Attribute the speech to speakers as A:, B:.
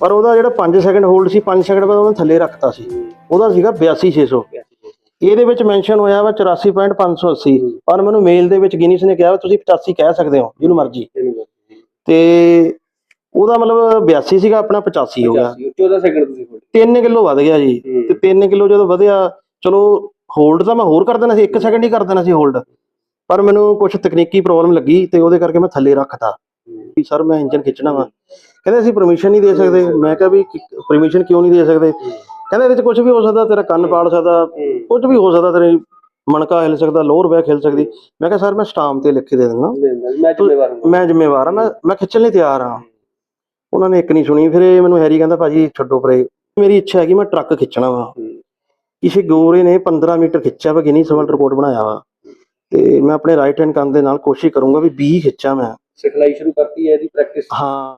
A: ਪਰ ਉਹਦਾ ਜਿਹੜਾ 5 ਸੈਕਿੰਡ ਹੋਲਡ ਸੀ 5 ਸੈਕਿੰਡ ਬਾਅਦ ਉਹਨੇ ਥੱਲੇ ਰੱਖਤਾ ਸੀ। ਉਹਦਾ ਸੀਗਾ 82600 ਇਹਦੇ ਵਿੱਚ ਮੈਂਸ਼ਨ ਹੋਇਆ ਵਾ 84580 ਪਰ ਮੈਨੂੰ ਮੇਲ ਦੇ ਵਿੱਚ ਗਿਨੀਸ ਨੇ ਕਿਹਾ ਵਾ ਤੁਸੀਂ 85 ਕਹਿ ਸਕਦੇ ਹੋ ਜਿਹਨੂੰ ਮਰਜ਼ੀ। ਤੇ ਉਹਦਾ ਮਤਲਬ 82 ਸੀਗਾ ਆਪਣਾ 85 ਹੋ ਗਿਆ।
B: 14 ਸੈਕਿੰਡ ਤੁਸੀਂ ਹੋਲਡ
A: 3 ਕਿਲੋ ਵਧ ਗਿਆ ਜੀ। ਤੇ 3 ਕਿਲੋ ਜਦੋਂ ਵਧਿਆ ਚਲੋ ਹੋਲਡ ਤਾਂ ਮੈਂ ਹੋਰ ਕਰ ਦੇਣਾ ਸੀ 1 ਸੈਕਿੰਡ ਹੀ ਕਰ ਦੇਣਾ ਸੀ ਹੋਲਡ ਪਰ ਮੈਨੂੰ ਕੁਝ ਤਕਨੀਕੀ ਪ੍ਰੋਬਲਮ ਲੱਗੀ ਤੇ ਉਹਦੇ ਕਰਕੇ ਮੈਂ ਥੱਲੇ ਰੱਖਤਾ। ਵੀ ਸਰ ਮੈਂ ਇੰਜਨ ਖਿੱਚਣਾ ਵਾ। ਕਹਿੰਦੇ ਅਸੀਂ ਪਰਮਿਸ਼ਨ ਨਹੀਂ ਦੇ ਸਕਦੇ। ਮੈਂ ਕਿਹਾ ਵੀ ਪਰਮਿਸ਼ਨ ਕਿਉਂ ਨਹੀਂ ਦੇ ਸਕਦੇ? ਕਹਿੰਦੇ ਇਹਦੇ ਚ ਕੁਝ ਵੀ ਹੋ ਸਕਦਾ ਤੇਰਾ ਕੰਨ ਪਾੜ ਸਕਦਾ ਕੁਝ ਵੀ ਹੋ ਸਕਦਾ ਤੇਰੀ ਮਣਕਾ ਹਿੱਲ ਸਕਦਾ ਲੋਅਰ ਬੈਕ ਹਿੱਲ ਸਕਦੀ। ਮੈਂ ਕਿਹਾ ਸਰ ਮੈਂ ਸਟਾਮ ਤੇ ਲਿਖ ਕੇ ਦੇ ਦਿੰਦਾ
B: ਮੈਂ ਜ਼ਿੰਮੇਵਾਰ ਹਾਂ।
A: ਮੈਂ ਮੈਂ ਖਿੱਚਣ ਲਈ ਤਿਆਰ ਆ ਉਹਨਾਂ ਨੇ ਇੱਕ ਨਹੀਂ ਸੁਣੀ। ਫਿਰ ਇਹ ਮੈਨੂੰ ਹੈਰੀ ਕਹਿੰਦਾ ਭਾਜੀ ਛੱਡੋ ਪਰੇ। ਮੇਰੀ ਇੱਛਾ ਹੈ ਕਿ ਮੈਂ ਟਰੱਕ ਖਿੱਚਣਾ ਵਾ। ਕਿਸੇ ਗੋਰੇ ਨੇ 15 ਮੀਟਰ ਖਿੱਚਿਆ ਵਾ ਗਿਨੀ ਵਰਲਡ ਰਿਕਾਰਡ ਬਣਾਇਆ ਵਾ। ਤੇ ਮੈਂ ਆਪਣੇ ਰਾਈਟ ਹੈਂਡ ਕੰਨ ਦੇ ਨਾਲ ਕੋਸ਼ਿਸ਼ ਕਰੂੰਗਾ ਵੀ 20 ਖਿੱਚਾਂ ਮੈਂ।
B: ਸਿਖਲਾਈ ਸ਼ੁਰੂ ਕਰਤੀ ਹੈ ਇਹਦੀ ਪ੍ਰੈਕਟਿਸ
A: ਹਾਂ।